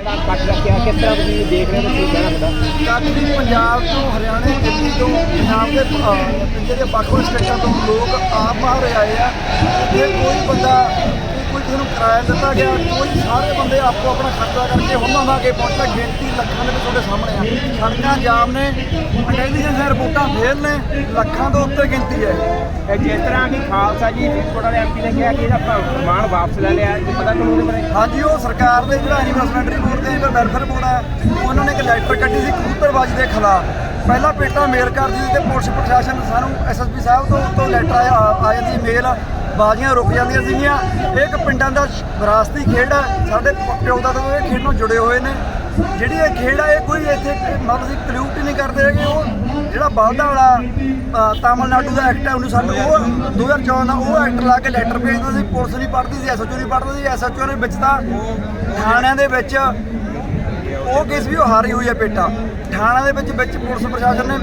ਜਿਹੜਾ ਕੱਟ ਰੱਖਿਆ ਕਿਸ ਤਰ੍ਹਾਂ ਤੁਸੀਂ ਦੇਖ ਰਹੇ ਹੋ ਕੀ ਕਹਿਣਾ ਤੁਹਾਡਾ ਕਾਫੀ ਪੰਜਾਬ ਤੋਂ ਹਰਿਆਣੇ ਦਿੱਲੀ ਤੋਂ ਪੰਜਾਬ ਦੇ ਅਹ, ਦੇ ਵੱਖ-ਵੱਖ ਸਟੇਟਾਂ ਤੋਂ ਲੋਕ ਆਪ ਬਾਹਰ ਆਏ ਆ। ਤੇ ਕੋਈ ਬੰਦਾ ਕਿਸੇ ਨੂੰ ਕਿਰਾਇਆ ਦਿੱਤਾ ਗਿਆ ਕੋਈ ਸਾਰੇ ਬੰਦੇ ਆਪੋ ਆਪਣਾ ਖਰਚਾ ਕਰਕੇ ਉਹਨਾਂ ਦਾ ਕੇ ਪਹੁੰਚਦਾ ਗਿਣਤੀ ਲੱਖਾਂ ਦੇ ਵਿੱਚ ਤੁਹਾਡੇ ਸਾਹਮਣੇ ਆ। ਸੜਕਾਂ ਜਾਮ ਨੇ ਇੰਟੈਲੀਜੈਂਸ ਦੀਆਂ ਰਿਪੋਰਟਾਂ ਫੇਲ ਨੇ ਲੱਖਾਂ ਤੋਂ ਉੱਤੇ ਗਿਣਤੀ ਹੈ। ਇਹ ਜਿਸ ਤਰ੍ਹਾਂ ਕਿ ਖਾਲਸਾ ਜੀ ਫਰੀਦਕੋਟ ਵਾਲੇ ਐਮਪੀ ਨੇ ਕਿਹਾ ਕਿ ਇਹਦਾ ਪ੍ਰਮਾਣ ਵਾਪਸ ਲੈ ਲਿਆ ਇਹ ਪਤਾ ਤੁਹਾਨੂੰ ਉਹਦੇ ਬਾਰੇ ਹਾਂਜੀ ਉਹ ਸਰਕਾਰ ਦੇ ਜਿਹੜਾ ਇਨਵੈਸਟਮੈਂਟ ਰਿਪੋਰਟ ਤੇ ਜਿਹੜਾ ਵੈਲਫੇਅਰ ਬੋਰਡ ਹੈ ਉਹਨਾਂ ਨੇ ਇੱਕ ਲੈਟਰ ਕੱਢੀ ਸੀ ਕਬੂਤਰਬਾਜੀ ਦੇ ਖਿਲਾਫ। ਪਹਿਲਾ ਪੇਟਾ ਮੇਲ ਕਰਦੀ ਤੇ ਪੁਲਿਸ ਪ੍ਰਸ਼ਾਸਨ ਸਾਨੂੰ ਐਸਐਸਪੀ ਸਾਹਿਬ ਤੋਂ ਤੋਂ ਲੈਟਰ ਆਇਆ ਆ ਜਾਂਦੀ ਸੀ ਮੇਲ ਬਾਜ਼ੀਆਂ ਰੁਕ ਜਾਂਦੀਆਂ ਸੀਗੀਆਂ। ਇਹ ਇੱਕ ਪਿੰਡਾਂ ਦਾ ਵਿਰਾਸਤੀ ਖੇਡ ਹੈ ਸਾਡੇ ਪ- ਪਿਓ ਦਾ ਇਹ ਖੇਡ ਨਾਲ ਜੁੜੇ ਹੋਏ ਨੇ। ਜਿਹੜੀ ਇਹ ਖੇਡ ਆ, ਇਹ ਕੋਈ ਇੱਥੇ ਮਤਲਬ ਅਸੀਂ ਕਲੂਟ ਹੀ ਨਹੀਂ ਕਰਦੇ ਹੈਗੇ ਉਹ। ਜਿਹੜਾ ਬਲਦਾ ਵਾਲਾ ਤਾਮਿਲਨਾਡੂ ਦਾ ਐਕਟ ਹੈ ਉਹਨੂੰ ਸਾਨੂੰ ਉਹ 2014 ਦਾ ਉਹ ਐਕਟ ਲਾ ਕੇ ਲੈਟਰ ਭੇਜਦਾ ਸੀ। ਪੁਲਿਸ ਨਹੀਂ ਪੜ੍ਹਦੀ ਸੀ ਐਸਐਚਓ ਨਹੀਂ ਪੜ੍ਹਦੀ ਸੀ। ਐਸਐਚਓ ਦੇ ਵਿੱਚ ਤਾਂ ਥਾਣਿਆਂ ਦੇ ਵਿੱਚ ਉਹ ਕੇਸ ਵੀ ਉਹ ਹਾਰੀ ਹੋਈ ਹੈ ਪੇਟਾ। ਥਾਣਾ ਦੇ ਵਿੱਚ ਵਿੱਚ ਪੁਲਿਸ ਪ੍ਰਸ਼ਾਸਨ ਨੇ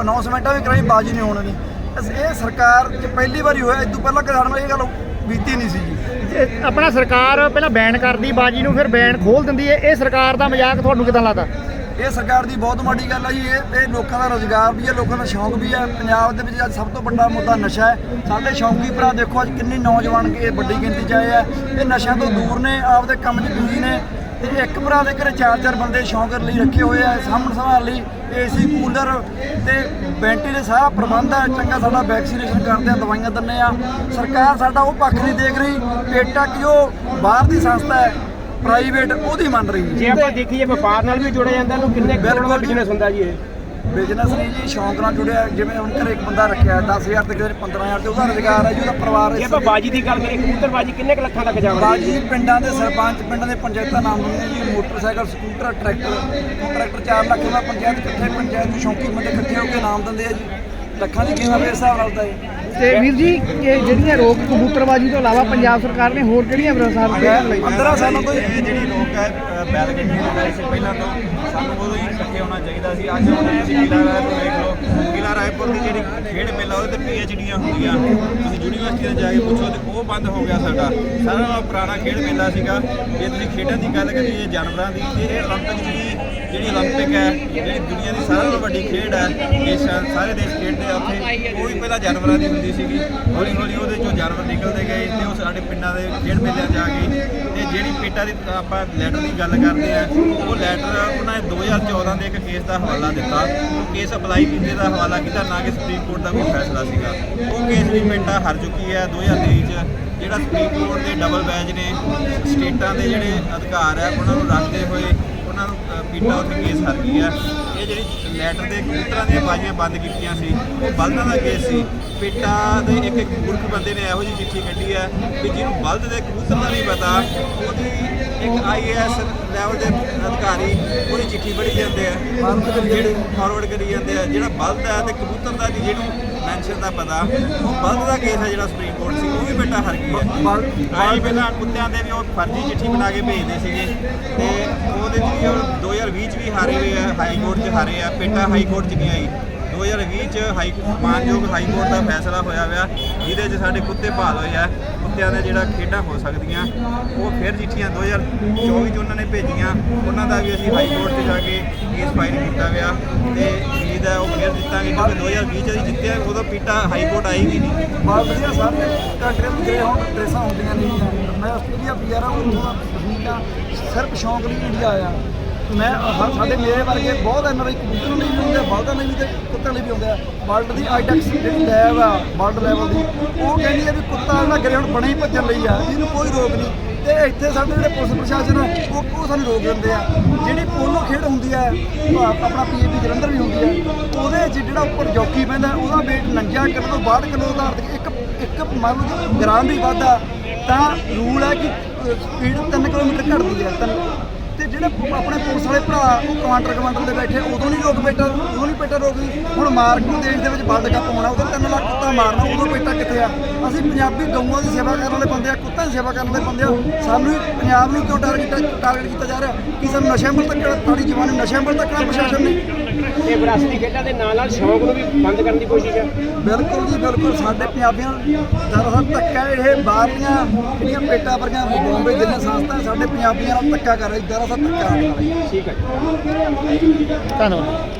ਅਨਾਉਂਸਮੈਂਟਾਂ ਵੀ ਕਰਾਈ, ਬਾਜੀ ਨਹੀਂ ਹੋਣ ਦੀ। ਅਸ- ਇਹ ਸਰਕਾਰ 'ਚ ਪਹਿਲੀ ਵਾਰੀ ਹੋਇਆ ਇਸ ਤੋਂ ਪਹਿਲਾਂ ਕਦੇ ਸਾਡੇ ਨਾਲ ਇਹ ਗੱਲ ਬੀਤੀ ਨਹੀਂ ਸੀ ਜੀ। ਇਹ ਆਪਣਾ ਸਰਕਾਰ ਪਹਿਲਾਂ ਬੈਨ ਕਰਦੀ ਬਾਜੀ ਨੂੰ ਫਿਰ ਬੈਨ ਖੋਲ ਦਿੰਦੀ ਹੈ ਇਹ ਸਰਕਾਰ ਦਾ ਮਜ਼ਾਕ ਤੁਹਾਨੂੰ ਕਿਦਾਂ ਲੱਗਦਾ? ਇਹ ਸਰਕਾਰ ਦੀ ਬਹੁਤ ਮਾੜੀ ਗੱਲ ਹੈ ਜੀ ਇਹ ਇਹ ਲੋਕਾਂ ਦਾ ਰੋਜ਼ਗਾਰ ਵੀ ਹੈ ਲੋਕਾਂ ਦਾ ਸ਼ੌਂਕ ਵੀ ਹੈ ਪੰਜਾਬ ਦੇ ਵਿੱਚ ਅੱਜ ਸਭ ਤੋਂ ਵੱਡਾ ਮੁੱਦਾ ਨਸ਼ਾ ਹੈ। ਸਾਡੇ ਸ਼ੌਂਕੀ ਭਰਾ ਦੇਖੋ ਅੱਜ ਕਿੰਨੇ ਨੌਜਵਾਨ ਕਿ ਵੱਡੀ ਗਿਣਤੀ 'ਚ ਆਏ ਆ। ਇਹ ਨਸ਼ਿਆਂ ਤੋਂ ਦੂਰ ਨੇ ਆਪਦੇ ਕੰਮ 'ਚ ਬਿਜ਼ੀ ਨੇ। ਤੇ ਇੱਕ ਭਰਾ ਦੇ ਘਰੇ ਚਾਰ ਚਾਰ ਬੰਦੇ ਸ਼ੌਂਕ ਲਈ ਰੱਖੇ ਹੋਏ ਆ ਸਾਂਭਣ ਸੰਭਾਲ ਲਈ ਏਸੀ ਕੂਲਰ ਤੇ ਬੈਂਟੀ ਦੇ ਸਾਰਾ ਪ੍ਰਬੰਧ ਹੈ ਚੰਗਾ ਸਾਡਾ ਵੈਕਸੀਨੇਸ਼ਨ ਕਰਦੇ ਆ ਦਵਾਈਆਂ ਦਿੰਨੇ ਆ। ਸਰਕਾਰ ਸਾਡਾ ਉਹ ਪੱਖ ਨਹੀਂ ਦੇਖ ਰਹੀ ਪੇਟਾ ਕਿ ਉਹ ਬਾਹਰ ਦੀ ਸੰਸਥਾ ਹੈ ਪ੍ਰਾਈਵੇਟ ਉਹਦੀ ਮੰਨ ਰਹੀ ਜੇ ਆਪਾਂ ਦੇਖੀਏ ਵਪਾਰ ਨਾਲ ਵੀ ਜੁੜਿਆ ਜਾਂਦਾ ਇਹਨੂੰ ਕਿੰਨੇ ਕਰੋੜ ਦਾ ਬਿਲਕੁਲ ਜੀ। ਬਿਜ਼ਨਸ ਹੁੰਦਾ ਜੀ ਇਹ। ਬਿਜ਼ਨਸ ਨਹੀਂ ਜੀ ਸ਼ੌਂਕ ਨਾਲ ਜੁੜਿਆ। ਜਿਵੇਂ ਹੁਣ ਘਰੇ ਇੱਕ ਬੰਦਾ ਰੱਖਿਆ 10000 ਤੇ ਕਿਸੇ ਨੇ 15000 ਤੇ ਉਹਦਾ ਰੁਜ਼ਗਾਰ ਹੈ ਜੀ ਉਹਦਾ ਪਰਿਵਾਰ ਜੇ ਆਪਾਂ ਬਾਜੀ ਦੀ ਗੱਲ ਕਰੀਏ ਕਬੂਤਰਬਾਜੀ ਕਿੰਨੇ ਕੁ ਲੱਖਾਂ ਤੱਕ ਜਾਵੜਦੀ ਬਾਜੀ ਜੀ ਪਿੰਡਾਂ ਦੇ ਸਰਪੰਚ ਪਿੰਡਾਂ ਦੇ ਪੰਚਾਇਤਾਂ ਨਾਮ ਦਿੰਦੇ ਜੀ motorcycle scooter tractor. Tractor 4 lakh ਦਾ ਪੰਚਾਇਤ ਇਕੱਠੇ ਪੰਚਾਇਤ ਸ਼ੌਂਕੀ ਬੰਦੇ ਇਕੱਠੇ ਹੋ ਕੇ ਨਾਮ ਦਿੰਦੇ ਆ ਜੀ। ਲੱਖਾਂ ਦੀ ਕੀਮਤ ਇਸ ਹਿਸਾਬ ਨਾਲ ਹੁੰਦਾ ਹੈ ਤੇ ਵੀਰ ਜੀ ਇਹ ਜਿਹੜੀਆਂ ਰੋਕ ਕਬੂਤਰਬਾਜੀ ਤੋਂ ਇਲਾਵਾ ਪੰਜਾਬ ਸਰਕਾਰ ਨੇ ਹੋਰ ਕਿਹੜੀਆਂ ਵਿਵਸਥਾ ਕਰਨ ਲਈ 15 ਸਾਲਾਂ ਤੋਂ ਇਹ ਜਿਹੜੀ ਰੋਕ ਹੈ ਅ, ਬੈਲ ਗੱਡੀ ਦੀ ਲਾਈ ਸੀ ਪਹਿਲਾਂ ਤੋਂ ਸਾਨੂੰ ਉਦੋਂ ਹੀ ਇਕੱਠੇ ਹੋਣਾ ਚਾਹੀਦਾ ਸੀ ਅੱਜ ਹੁਣ ਤੁਸੀਂ ਕਿਲਾ ਰਾਏਪੁਰ ਦੇਖ ਲਓ ਕਿਲਾ ਰਾਏਪੁਰ ਦੀ ਜਿਹੜੀ ਖੇਡ ਮੇਲਾ ਉਹਦੇ ਤੇ ਪੀਐਚਡੀਆਂ ਹੁੰਦੀਆਂ ਤੁਸੀਂ ਯੂਨੀਵਰਸਿਟੀ ਤੇ ਜਾ ਕੇ ਪੁੱਛੋ ਤੇ ਉਹ ਬੰਦ ਹੋ ਗਿਆ ਸਾਡਾ ਸਾਰਾ ਨਾਲੋਂ ਪੁਰਾਣਾ ਖੇਡ ਮੇਲਾ ਸੀਗਾ ਜੇ ਤੁਸੀਂ ਖੇਡਾਂ ਦੀ ਗੱਲ ਕਰੀਏ ਜਾਨਵਰਾਂ ਦੀ ਤੇ ਇਹ 올림픽 ਜਿਹੜੀ ਜਿਹੜੀ 올림픽 ਹੈ ਜਿਹੜੀ ਦੁਨੀਆ ਦੀ ਸਾਰਿਆਂ ਨਾਲੋਂ ਵੱਡੀ ਖੇਡ ਹੈ ਦੇਸ਼ਾਂ ਸਾਰੇ ਦੇਸ਼ ਖੇਡਦੇ ਆ ਉੱਥੇ ਉਹ ਵੀ ਪਹਿਲਾਂ ਜਾਨਵਰਾਂ ਦੀ ਹੁੰਦੀ ਸੀਗੀ ਹੌਲੀ ਹੌਲੀ ਉਹਦੇ ਚੋਂ ਜਾਨਵਰ ਨਿਕਲਦੇ ਗਏ ਤੇ ਉਹ ਸਾਡੇ ਪਿੰਡਾਂ ਦੇ ਖੇਡ ਮੇਲਿਆਂ 'ਚ ਆ ਗਏ ਤੇ ਜਿਹੜੀ ਪੇਟਾ ਦੀ ਆਪਾਂ ਲੈਟਰ ਦੀ ਗੱਲ ਕਰਦੇ ਆ ਉਹ ਲੈਟਰ ਉਹਨਾਂ ਨੇ 2014 ਦੇ ਇੱਕ ਕੇਸ ਦਾ ਹਵਾਲਾ ਦਿੱਤਾ ਉਹ ਕੇਸ ਅਪਲਾਈ ਕੀਤੇ ਦਾ ਹਵਾਲਾ ਕੀਤਾ ਨਾ ਕਿ ਸੁਪਰੀਮ ਕੋਰਟ ਦਾ ਕੋਈ ਫੈਸਲਾ ਸੀਗਾ ਉਹ ਕੇਸ ਦੀ ਪੇਟਾ ਹਾਰ ਚੁੱਕੀ ਹੈ 2023 ਚ ਜਿਹੜਾ ਸੁਪਰੀਮ ਕੋਰਟ ਦੇ ਡਬਲ ਬੈਚ ਨੇ ਸਟੇਟਾਂ ਦੇ ਜਿਹੜੇ ਅਧਿਕਾਰ ਹੈ ਉਹਨਾਂ ਨੂੰ ਰੱਖਦੇ ਹੋਏ ਉਹਨਾਂ ਉੱਥੇ ਕੇਸ ਹਾਰ ਗਈ ਹੈ। ਜਿਹੜੀ ਲੈਟਰ ਦੇ ਕਬੂਤਰਾਂ ਦੀਆਂ ਬਾਜ਼ੀਆਂ ਬੰਦ ਕੀਤੀਆਂ ਸੀ ਉਹ ਬਲਦਾਂ ਦਾ ਕੇਸ ਸੀ। ਪੀਟਾ ਦੇ ਇੱਕ ਇੱਕ ਮੂਰਖ ਬੰਦੇ ਨੇ ਇਹੋ ਜਿਹੀ ਚਿੱਠੀ ਕੱਢੀ ਹੈ ਕਿ ਜਿਹਨੂੰ ਬਲਦ ਦੇ ਕਬੂਤਰ ਦਾ ਨਹੀਂ ਪਤਾ ਉਹਦੀ ਇੱਕ ਆਈਏਐਸ ਲੈਵਲ ਦੇ ਅਧਿਕਾਰੀ ਉਹਦੀ ਚਿੱਠੀ ਪੜ੍ਹੀ ਜਾਂਦੇ ਆ ਜਿਹੜੇ ਫਾਰਵਰਡ ਕਰੀ ਜਾਂਦੇ ਆ ਜਿਹੜਾ ਬਲਦ ਹੈ ਤੇ ਕਬੂਤਰ ਦਾ ਜਿਹਨੂੰ ਮੈਂਸ਼ਨ ਦਾ ਪਤਾ ਉਹ ਬਲਦ ਦਾ ਕੇਸ ਹੈ ਜਿਹੜਾ ਸੁਪਰੀਮ ਕੋਰਟ ਸੀ ਉਹ ਵੀ ਬੇਟਾ ਹਰ ਹੈ ਆਈ ਪਹਿਲਾਂ ਕੁੱਤਿਆਂ ਦੇ ਵੀ ਉਹ ਫਰਜ਼ੀ ਚਿੱਠੀ ਬਣਾ ਕੇ ਭੇਜਦੇ ਸੀਗੇ ਤੇ ਉਹਦੇ ਵੀ ਉਹ 2020 ਚ ਵੀ ਹਾਰੇ ਹੋਏ ਆ ਹਾਈ ਕੋਰਟ 'ਚ ਹਾਰੇ ਆ, ਪੇਟਾ ਹਾਈ ਕੋਰਟ 'ਚ ਨਹੀਂ ਆਈ। 2020 ਚ ਹਾਈ ਮਾਨਯੋਗ ਹਾਈ ਕੋਰਟ ਦਾ ਫੈਸਲਾ ਹੋਇਆ ਹੋਇਆ ਜਿਹਦੇ 'ਚ ਸਾਡੇ ਕੁੱਤੇ ਭਾਲ ਹੋਏ ਆ, ਕੁੱਤਿਆਂ ਦੇ ਜਿਹੜਾ ਖੇਡਾਂ ਹੋ ਸਕਦੀਆਂ, ਉਹ ਫਿਰ ਚਿੱਠੀਆਂ 2024 ਚ ਉਹਨਾਂ ਨੇ ਭੇਜੀਆਂ, ਉਹਨਾਂ ਦਾ ਵੀ ਅਸੀਂ ਹਾਈ ਕੋਰਟ 'ਚ ਜਾ ਕੇ ਕੇਸ ਫਾਈਲ ਕੀਤਾ ਹੋਇਆ ਤੇ ਉਮੀਦ ਹੈ ਉਹ ਫਿਰ ਜਿੱਤਾਂਗੇ ਕਿਉਂਕਿ 2020 ਚ ਅਸੀਂ ਜਿੱਤਿਆ, ਉਦੋਂ ਪੀਟਾ ਹਾਈ ਕੋਰਟ ਆਈ ਵੀ ਨਹੀਂ। ਬਹੁਤ ਵਧੀਆ ਸਾਰੇ ਕੰਟਰੀਆਂ ਵਿੱਚ ਗਏ ਹੁਣ ਡਰੈਸਾਂ ਹੁੰਦੀਆਂ ਨੇ। ਮੈਂ ਆਸਟ੍ਰੇਲੀਆ ਪੀਆਰ ਆ, ਉੱਥੋਂ ਦਾ ਸਿਰਫ ਸ਼ੌਂਕ ਲਈ ਇੰਡੀਆ ਆਇਆ। ਮੈਂ ਹਰ ਸਾਡੇ ਮੇਰੇ ਵਰਗੇ ਬਹੁਤ ਐਨਆਰਆਈ ਕਬੂਤਰ ਲਈ ਵੀ ਹੁੰਦੇ ਆ ਬਲਦਾਂ ਲਈ ਵੀ ਤੇ ਕੁੱਤਿਆਂ ਲਈ ਵੀ ਹੁੰਦੇ ਆ। ਵਰਲਡ ਦੀ ਆਈਟੈਕਸ ਜਿਹੜੀ ਲੈਬ ਆ ਵਰਲਡ ਲੈਵਲ ਦੀ, ਉਹ ਕਹਿੰਦੀ ਆ ਵੀ ਕੁੱਤਾ ਨਾ ਕਰੇ ਬਣੇ ਹੀ ਭੱਜਣ ਲਈ ਆ, ਇਹਨੂੰ ਕੋਈ ਰੋਕ ਨਹੀਂ। ਤੇ ਇੱਥੇ ਸਾਡੇ ਜਿਹੜੇ ਪੁਲਿਸ ਪ੍ਰਸ਼ਾਸਨ ਆ, ਉਹ ਉਹ ਸਾਨੂੰ ਰੋਕ ਦਿੰਦੇ ਆ। ਜਿਹੜੀ ਪੋਲੋ ਖੇਡ ਹੁੰਦੀ ਆ ਉਹ ਆਪਣਾ ਪੀਏਪੀ ਜਲੰਧਰ ਵੀ ਹੁੰਦੀ ਆ, ਉਹਦੇ 'ਚ ਜਿਹੜਾ ਉੱਪਰ ਜੋਕੀ ਪੈਂਦਾ, ਉਹਦਾ weight 49 ਕਿਲੋ ਤੋਂ 62 ਕਿਲੋ ਦਾ ਇੱਕ ਇੱਕ ਮੰਨ ਲਓ ਕਿ ਗ੍ਰਾਮ ਵੀ ਵਾਧਾ ਤਾਂ ਰੂਲ ਹੈ ਕਿ ਸਪੀਡ 3 ਕਿਲੋਮੀਟਰ ਘਟਦੀ ਹੈ, ਤਿੰਨ ਤੇ ਜਿਹੜੇ ਆਪਣੇ ਪੁਲਿਸ ਵਾਲੇ ਭਰਾ, ਉਹ ਕਮਾਂਡਰ ਕਮਾਂਡਰ ਦੇ ਬੈਠੇ, ਉਦੋਂ ਨਹੀਂ ਰੋਕ ਬੈਠਾ ਉਦੋਂ ਨਹੀਂ ਬੈਠਾ ਰੋਕਦੀ। ਹੁਣ ਮਾਰਕ ਨੂੰ ਦੇਸ਼ ਦੇ ਵਿੱਚ ਵਰਲਡ ਕੱਪ ਹੋਣਾ ਉਦੋਂ 3 ਲੱਖ ਕੁੱਤਾ ਮਾਰਨਾ, ਉਦੋਂ ਬੈਠਾ ਕਿੱਥੇ ਆ? ਅਸੀਂ ਪੰਜਾਬੀ ਗਊਆਂ ਦੀ ਸੇਵਾ ਕਰਨ ਵਾਲੇ ਬੰਦੇ ਆ, ਕੁੱਤਿਆਂ ਦੀ ਸੇਵਾ ਕਰਨ ਵਾਲੇ ਬੰਦੇ ਆ। ਸਾਨੂੰ ਹੀ ਪੰਜਾਬ ਨੂੰ ਕਿਉਂ ਟਾਰਗੇਟ ਟਾਰਗੇਟ ਕੀਤਾ ਜਾ ਰਿਹਾ? ਕਿ ਸਾਨੂੰ ਨਸ਼ਿਆਂ ਵੱਲ ਤੱਕ ਸਾਡੀ ਜਵਾਨੀ ਨਸ਼ਿਆਂ ਵੱਲ ਤੱਕਣਾ ਪ੍ਰਸ਼ਾਸਨ ਨੇ ਤੇ ਵਿਰਾਸਤੀ ਖੇਡਾਂ ਦੇ ਨਾਲ ਨਾਲ ਸ਼ੌਂਕ ਨੂੰ ਵੀ ਬੰਦ ਕਰਨ ਦੀ ਕੋਸ਼ਿਸ਼ ਹੈ। ਬਿਲਕੁਲ ਜੀ ਬਿਲਕੁਲ। ਸਾਡੇ ਪੰਜਾਬੀਆਂ ਦਰਅਸਲ ਧੱਕਾ ਇਹ ਬਾਹਰਲੀਆਂ ਜਿਹੜੀਆਂ ਪੇਟਾਂ ਵਰਗੀਆਂ ਬੰਬੇ ਦਿੱਲੀ ਸੰਸਥਾ ਸਾਡੇ ਪੰਜਾਬੀਆਂ ਨਾਲ ਧੱਕਾ ਕਰ ਰਹੀ ਦਰਅਸਲ ਧੱਕਾ ਕਰ ਰਹੀ ਠੀਕ ਹੈ ਧੰਨਵਾਦ।